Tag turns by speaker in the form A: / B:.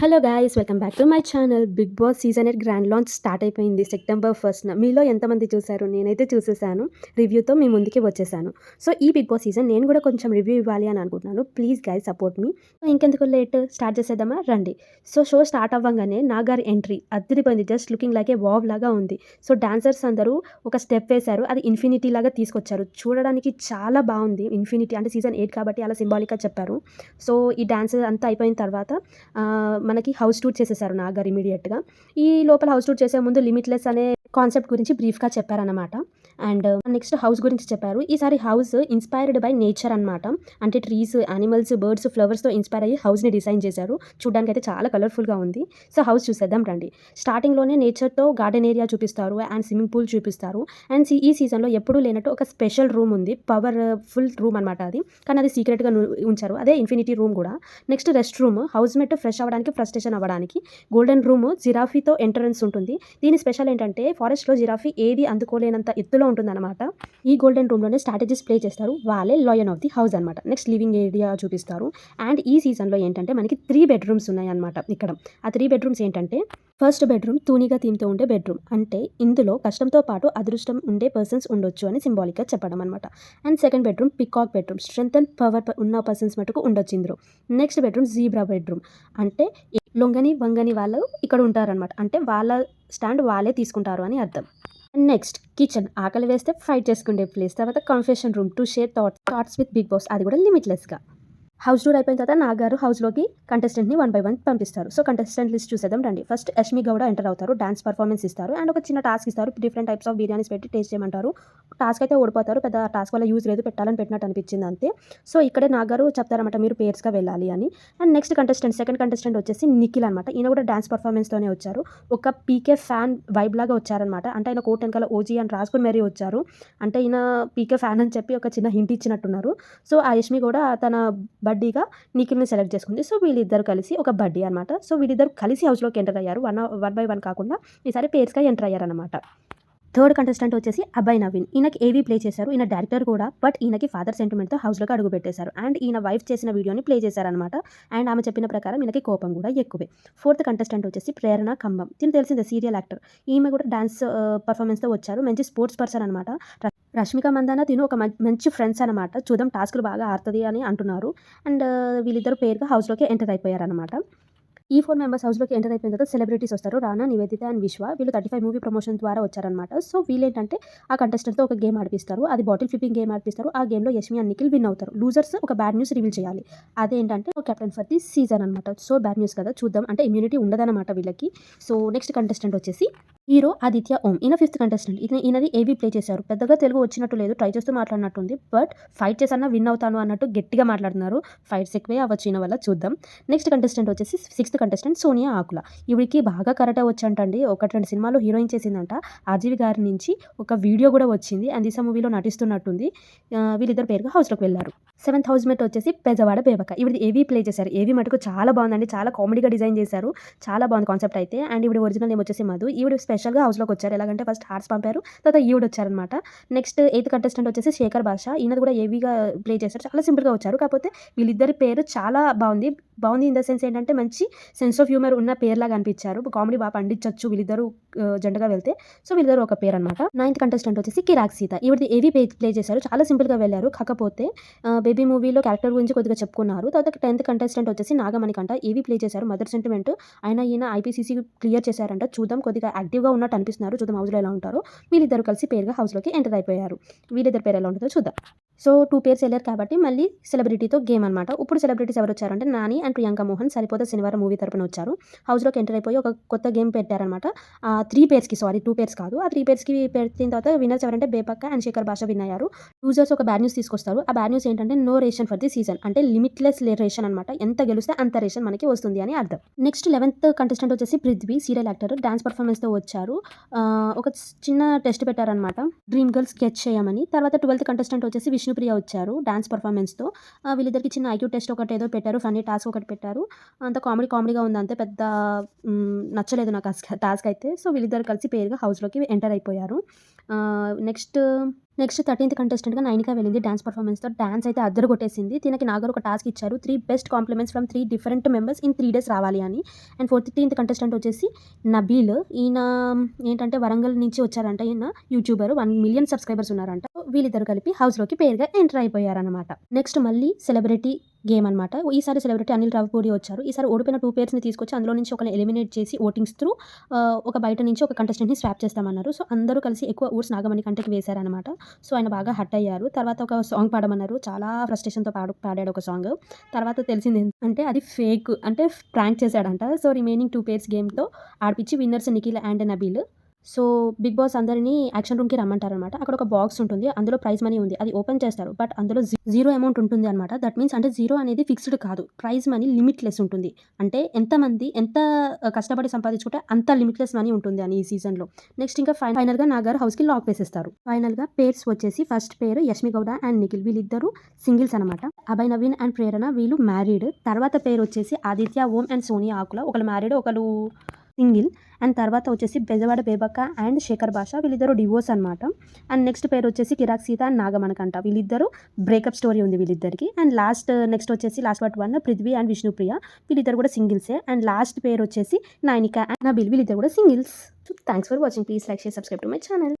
A: Hello guys welcome back to my channel Bigg Boss season eight grand launch start అయిపోయింది September ఫస్ట్న మీలో ఎంతమంది చూశారు? నేనైతే చూసేసాను రివ్యూతో మీ ముందుకి వచ్చేసాను సో ఈ బిగ్ బాస్ సీజన్ నేను కూడా కొంచెం రివ్యూ ఇవ్వాలి అని అనుకుంటున్నాను. ప్లీజ్ గాయ్ సపోర్ట్ మీ ఇంకెందుకు లేట్ స్టార్ట్ చేసేద్దామా? రండి. సో షో స్టార్ట్ అవ్వగానే నాగారి ఎంట్రీ అద్దరిపోయింది జస్ట్ లుకింగ్ లాగే వావ్ లాగా ఉంది. సో డాన్సర్స్ అందరూ ఒక స్టెప్ వేశారు. అది ఇన్ఫినిటీ లాగా తీసుకొచ్చారు. చూడడానికి చాలా బాగుంది ఇన్ఫినిటీ అంటే సీజన్ ఎయిట్ కాబట్టి అలా సింబాలిక్గా చెప్పారు. సో ఈ డాన్స్ అంతా అయిపోయిన తర్వాత మనకి హౌస్ టూర్ చేసేసారు నాగారు ఇమీడియట్గా ఈ లోపల హౌస్ టూర్ చేసే ముందు లిమిట్లెస్ అనే కాన్సెప్ట్ గురించి బ్రీఫ్గా చెప్పారనమాట అండ్ నెక్స్ట్ హౌస్ గురించి చెప్పారు. ఈసారి హౌస్ ఇన్స్పైర్డ్ బై నేచర్ అనమాట అంటే ట్రీస్ యానిమల్స్ బర్డ్స్ ఫ్లవర్స్తో ఇన్స్పైర్ అయ్యి హౌస్ని డిజైన్ చేశారు. చూడడానికి అయితే చాలా కలర్ఫుల్గా ఉంది. సో హౌస్ చూసేద్దాం రండి. స్టార్టింగ్లోనే నేచర్తో గార్డెన్ ఏరియా చూపిస్తారు అండ్ స్విమ్మింగ్ పూల్ చూపిస్తారు. అండ్ ఈ సీజన్లో ఎప్పుడూ లేనట్టు ఒక స్పెషల్ రూమ్ ఉంది. పవర్ ఫుల్ రూమ్ అనమాట అది. కానీ అది సీక్రెట్గా ఉంచారు. అదే ఇన్ఫినిటీ రూమ్ కూడా. Next rest room housemate fresh అవ్వడానికి ఫ్రస్ట్రేషన్ అవ్వడానికి గోల్డెన్ రూమ్ జిరాఫీతో ఎంట్రన్స్ ఉంటుంది. దీని స్పెషల్ ఏంటంటే ఫారెస్ట్లో జిరాఫీ ఏది అందుకోలేనంత ఎత్తులో ఉంటుందన్నమాట. ఈ గోల్డెన్ రూమ్లోనే స్ట్రాటజీస్ ప్లే చేస్తారు. వాళ్ళే లాయన్ ఆఫ్ ది హౌస్ అనమాట నెక్స్ట్ లివింగ్ ఏరియా చూపిస్తారు. అండ్ ఈ సీజన్లో ఏంటంటే మనకి త్రీ బెడ్రూమ్స్ ఉన్నాయి అనమాట ఇక్కడ. ఆ త్రీ బెడ్రూమ్స్ ఏంటంటే ఫస్ట్ బెడ్రూమ్ తూనిగా థీమ్తో ఉండే బెడ్రూమ్ అంటే ఇందులో కష్టంతో పాటు అదృష్టం ఉండే పర్సన్స్ ఉండొచ్చు అని సింబాలిక్గా చెప్పడం అనమాట and second bedroom peacock bedroom strength and power ఉన్న పర్సన్స్ మటుకు ఉండొచ్చు ఇందులో. నెక్స్ట్ బెడ్రూమ్ జీబ్రా బెడ్రూమ్ అంటే లొంగని వంగని వాళ్ళు ఇక్కడ ఉంటారనమాట అంటే వాళ్ళ స్టాండ్ వాళ్ళే తీసుకుంటారు అని అర్థం. నెక్స్ట్ కిచెన్ ఆకలి వేస్తే ఫైట్ చేసుకునే ప్లేస్ తర్వాత confession room to share thoughts thoughts with Bigg Boss అది కూడా లిమిట్లెస్గా హౌస్ టూర్ అయిపోయిన తర్వాత నాగారు హౌస్లోకి కంటెస్టెంట్ని వన్ బై వన్ పంపిస్తారు. సో కంటెస్టెంట్ లిస్ట్ చూసేద్దాం రండి. ఫస్ట్ యష్మి గౌడ ఎంటర్ అవుతారు డాన్స్ పర్ఫార్మెన్స్ ఇస్తారు. అండ్ ఒక చిన్న టాస్క్ ఇస్తారు డిఫరెంట్ టైప్స్ ఆఫ్ బిర్యానీస్ పెట్టి టేస్ట్ చేయమంటారు. టాస్క్ అయితే ఓడిపోతారు పెద్ద టాస్క్ వల్ల యూజ్ లేదు పెట్టాలని పెట్టినట్టు అనిపించింది అంతే. సో ఇక్కడే నాగారు చెప్తారన్నమాట మీరు పేర్స్గా వెళ్ళాలి అని. And next contestant second contestant వచ్చేసి నిఖిల్ అనమాట ఈయన కూడా డాన్స్ పర్ఫార్మెన్స్తోనే వచ్చారు. ఒక పీకే ఫ్యాన్ వైబ్ లాగా వచ్చారనమాట అంటే ఆయన కోట్ వెనకాల ఓజీ అని రాసుకుని మరీ వచ్చారు. అంటే ఈయన పీకే ఫ్యాన్ అని చెప్పి ఒక చిన్న హింట్ ఇచ్చినట్టున్నారు. సో ఆ యష్మి కూడా తన బడ్డీగా నిఖిల్ని సెలెక్ట్ చేసుకుంది. సో వీళ్ళిద్దరు కలిసి ఒక బడ్డీ అనమాట సో వీళ్ళిద్దరు కలిసి హౌస్లోకి ఎంటర్ అయ్యారు. వన్ వన్ బై వన్ కాకుండా ఈసారి పేర్స్గా ఎంటర్ అయ్యారనమాట థర్డ్ కంటెస్టెంట్ వచ్చేసి అబ్బాయి నవీన్. ఈయనకి ఏవి ప్లే చేశారు. ఈయన డైరెక్టర్ కూడా. బట్ ఈయనకి ఫాదర్ సెంటిమెంట్తో హౌస్లోకి అడుగు పెట్టేశారు. అండ్ ఈయన వైఫ్ చేసిన వీడియోని ప్లే చేశారనమాట అండ్ ఆమె చెప్పిన ప్రకారం ఈయనకి కోపం కూడా ఎక్కువే. ఫోర్త్ కంటెస్టెంట్ వచ్చేసి ప్రేరణ కంబం తిని తెలిసిందే సీరియల్ యాక్టర్ ఈమె కూడా డాన్స్ పర్ఫార్మెన్స్తో uh, వచ్చారు. మంచి స్పోర్ట్స్ పర్సన్ అనమాట రష్మిక మందాన తిను ఒక మంచి ఫ్రెండ్స్ అనమాట చూద్దాం టాస్క్లు బాగా ఆడుతుంది అని అంటున్నారు. అండ్ uh, వీళ్ళిద్దరు పేరుగా హౌస్లోకి ఎంటర్ అయిపోయారనమాట ఈ ఫోర్ మెంబర్స్ హౌస్లోకి ఎంటర్ అయిపోయిన తర్వాత సెలబ్రిటీస్ వస్తారు. రానా నివేదిత అండ్ విశ్వ. వీళ్ళు థర్టీ ఫైవ్ మూవీ ప్రమోషన్ ద్వారా వచ్చారనమాట సో వీళ్ళేంటంటే ఆ కంటెస్టెంట్తో ఒక గేమ్ ఆడిపిస్తారు. అది బాటిల్ ఫ్లిప్పింగ్ గేమ్ ఆడిపిస్తారు. ఆ గేమ్లో యష్మి అండ్ నిఖిల్ విన్ అవుతారు. లూజర్స్ ఒక బ్యాడ్ న్యూస్ రివీల్ చేయాలి. అదేంటంటే కెప్టెన్ ఫర్ ది సీజన్ అనమాట సో బ్యాడ్ న్యూస్ కదా. చూద్దాం. అంటే ఇమ్యూనిటీ ఉండదన్నమాట వీళ్ళకి. సో నెక్స్ట్ కంటెస్టెంట్ వచ్చేసి హీరో ఆదిత్య ఓం. ఈయన ఫిఫ్త్ కంటెస్టెంట్ ఇతను ఈయనది ఏవి ప్లే చేశారు. పెద్దగా తెలుగు వచ్చినట్టు లేదు. ట్రై చేస్తూ మాట్లాడినట్టుంది. బట్ ఫైట్ చేసన్నా విన్ అవుతాను అన్నట్టు గట్టిగా మాట్లాడుతున్నారు. ఫైట్స్ ఎక్కువే అవ్వచ్చు ఈయన వల్ల. చూద్దాం. నెక్స్ట్ కంటెస్టెంట్ వచ్చేసి సిక్స్త్ కంటెస్టెంట్ సోనియా ఆకుల. ఈవిడికి బాగా కరాటే వచ్చంటండి. ఒకటి రెండు సినిమాలు హీరోయిన్ చేసిందంట. ఆజీవి గారి నుంచి ఒక వీడియో కూడా వచ్చింది. అండ్ దిశ మూవీలో నటిస్తున్నట్టుంది. వీళ్ళిద్దరు పేరుగా హౌస్లోకి వెళ్ళారు. సెవెంత్ హౌస్ మేట్ వచ్చేసి పెజవాడ బేబక ఇవి ఏవీ ప్లే చేశారు. ఏవీ మటుకు చాలా బాగుందండి. చాలా కామెడీగా డిజైన్ చేశారు. చాలా బాగుంది కాన్సెప్ట్ అయితే. అండ్ ఇవి ఒరిజినల్ నేమ్ వచ్చేసి మధు. ఈవిడ స్పెషల్గా హౌస్లోకి వచ్చారు. ఎలాగంటే ఫస్ట్ హార్ట్స్ పంపారు. తర్వాత ఈవిడ వచ్చారనమాట నెక్స్ట్ ఎయిత్ కంటెస్టెంట్ వచ్చేసి శేఖర్ భాష ఈయన కూడా ఏవీగా ప్లే చేశారు. చాలా సింపుల్గా వచ్చారు. కాకపోతే వీళ్ళిద్దరి పేరు చాలా బాగుంది. బాగుంది ఇన్ ద సెన్స్ ఏంటంటే మంచి సెన్స్ ఆఫ్ హ్యూమర్ ఉన్న పేర్లాగా అనిపించారు. కామెడీ బాగా పండించవచ్చు వీళ్ళిద్దరు ఆ, జంటగా వెళ్తే. సో వీళ్ళిద్దరు ఒక పేరు అనమాట నైన్త్ కంటెస్టెంట్ వచ్చేసి కిరాక్ సీత. ఇవి ఏవి ప్లే ప్లే చేశారు. చాలా సింపుల్గా వెళ్ళారు. కాకపోతే బేబీ మూవీలో క్యారెక్టర్ గురించి కొద్దిగా చెప్పుకున్నారు. తర్వాత టెన్త్ కంటెస్టెంట్ వచ్చేసి నాగమణికంట. ఏవి ప్లే చేశారు. మదర్ సెంటిమెంట్ ఆయన ఈయన ఐపీసీసీ క్లియర్ చేశారంట. చూద్దాం కొద్దిగా యాక్టివ్గా ఉన్నట్టు అనిపిస్తున్నారు. చూద్దాం హౌస్లో ఎలా ఉంటారో. వీళ్ళిద్దరు కలిసి పేరుగా హౌస్లోకి ఎంటర్ అయిపోయారు. వీళ్ళిద్దరు పేరు ఎలా ఉంటుందో చూద్దాం. సో టూ పేర్స్ వెళ్ళారు కాబట్టి మళ్ళీ సెలబ్రిటీతో గేమ్ అనమాట ఇప్పుడు సెలబ్రిటీస్ ఎవరు వచ్చారంటే నాని అండ్ ప్రియాంక మోహన్ సరిపోతే శనివారం మూవీ తరపున వచ్చారు. హౌస్లోకి ఎంటర్ అయిపోయి ఒక కొత్త గేమ్ పెట్టారనమాట త్రీ పేర్స్కి సారీ టూ పేర్స్ కాదు. ఆ త్రీ పేర్స్కి పెట్టిన తర్వాత విన్నర్స్ ఎవరంటే బేపక్క అండ్ శేఖర్ భాష విన్ అయ్యారు. లూజర్స్ ఒక బ్యాడ్ న్యూస్ తీసుకొస్తారు. ఆ బ్యాడ్ న్యూస్ ఏంటంటే no ration for the season అంటే లిమిట్లెస్ రేషన్ అనమాట ఎంత గెలిస్తే అంత రేషన్ మనకి వస్తుంది అని అర్థం. నెక్స్ట్ లెవెన్త్ కంటెస్టెంట్ వచ్చేసి పృథ్వీ సీరియల్ యాక్టర్ డాన్స్ పర్ఫార్మెన్స్తో వచ్చారు. ఒక చిన్న టెస్ట్ పెట్టారనమాట డ్రీమ్ గర్ల్ స్కెచ్ చేయమని. తర్వాత ట్వెల్త్ కంటెస్టెంట్ వచ్చేసి విష్ణుప్రియ వచ్చారు డాన్స్ పర్ఫార్మెన్స్తో వీళ్ళిద్దరికి చిన్న ఐక్యూ టెస్ట్ ఒకటి ఏదో పెట్టారు ఫన్నీ టాస్క్ ఒకటి పెట్టారు. అంత కామెడీ కామెడీగా ఉంది అంతే పెద్ద నచ్చలేదు నాకు టాస్క్ అయితే. సో వీళ్ళిద్దరు కలిసి పేరుగా హౌస్లోకి ఎంటర్ అయిపోయారు. నెక్స్ట్ నెక్స్ట్ థర్టీన్త్ కంటెస్టెంట్గా నైనికా వెళ్ళింది డాన్స్ పర్ఫార్మెన్స్తో డాన్స్ అయితే అద్దరు కొట్టేసింది తినకి నాగర్ ఒక టాస్క్ ఇచ్చారు. Three best compliments from three different members in three days రావాలి అని. అండ్ ఫోర్టీన్త్ కంటెస్టెంట్ వచ్చేసి నబీల్. ఈయన ఏంటంటే వరంగల్ నుంచి వచ్చారంట. ఈయన యూట్యూబర్ వన్ మిలియన్ సబ్స్క్రైబర్స్ ఉన్నారంట. వీళ్ళిద్దరు కలిపి హౌస్లోకి పేరుగా ఎంటర్ అయిపోయారనమాట నెక్స్ట్ మళ్ళీ సెలబ్రిటీ గేమ్ అనమాట ఈసారి సెలబ్రిటీ అనిల్ రావిపూడి వచ్చారు. ఈసారి ఓడిపోయిన టూ పేర్స్ని తీసుకొచ్చి అందులో నుంచి ఒకరిని ఎలిమినేట్ చేసి ఓటింగ్స్ త్రూ ఒక బయట నుంచి ఒక కంటెస్టెంట్ని స్వాప్ చేస్తామన్నారు. సో అందరూ కలిసి ఎక్కువ ఊర్స్ నాగమణి కంటకి వేశారనమాట సో ఆయన బాగా హట్ అయ్యారు. తర్వాత ఒక సాంగ్ పాడమన్నారు. చాలా ఫ్రస్ట్రేషన్తో పాడు పాడాడు ఒక సాంగ్. తర్వాత తెలిసింది అంటే అది ఫేక్ అంటే ప్రాంక్ చేశాడంట. సో రిమైనింగ్ టూ పేర్స్ గేమ్తో ఆడిపించి winners Nikhil and Nabeel. So big boss అందరినీ యాక్షన్ రూమ్కి రమ్మంటారనమాట అక్కడ ఒక బాక్స్ ఉంటుంది అందులో ప్రైజ్ మనీ ఉంది అది ఓపెన్ చేస్తారు బట్ అందులో జీరో అమౌంట్ ఉంటుంది అనమాట దట్ మీన్స్ అంటే జీరో అనేది ఫిక్స్డ్ కాదు ప్రైజ్ మనీ లిమిట్లెస్ ఉంటుంది. అంటే ఎంతమంది ఎంత కష్టపడి సంపాదించుకుంటే అంత లిమిట్లెస్ మనీ ఉంటుంది అని ఈ సీజన్లో. నెక్స్ట్ ఇంకా ఫైనల్గా నాగారు హౌస్కి లాక్ వేసేస్తారు. ఫైనల్గా పేర్స్ వచ్చేసి ఫస్ట్ పేరు యష్మి గౌడ అండ్ నిఖిల్. వీళ్ళిద్దరు సింగిల్స్ అనమాట అభయ్ నవీన్ అండ్ ప్రేరణ వీళ్ళు మ్యారీడ్. తర్వాత పేరు వచ్చేసి ఆదిత్య ఓం అండ్ సోనియా ఆకుల. ఒకళ్ళు మ్యారీడ్ ఒకళ్ళు సింగిల్ అండ్ తర్వాత వచ్చేసి బెజవాడ బేబక్క అండ్ శేఖర్ భాష వీళ్ళిద్దరు డివోర్స్ అనమాట అండ్ నెక్స్ట్ పేరు వచ్చేసి కిరాక్ సీత అండ్ నాగమనకంట వీళ్ళిద్దరు బ్రేకప్ స్టోరీ ఉంది వీళ్ళిద్దరికి. అండ్ లాస్ట్ నెక్స్ట్ వచ్చేసి last part one Prithvi and Vishnupriya వీళ్ళిద్దరు కూడా సింగిల్సే. అండ్ లాస్ట్ పేరు వచ్చేసి నాయనిక అండ్ నబిల్ వీళ్ళిద్దరు కూడా singles. Thanks for watching please like share subscribe to my channel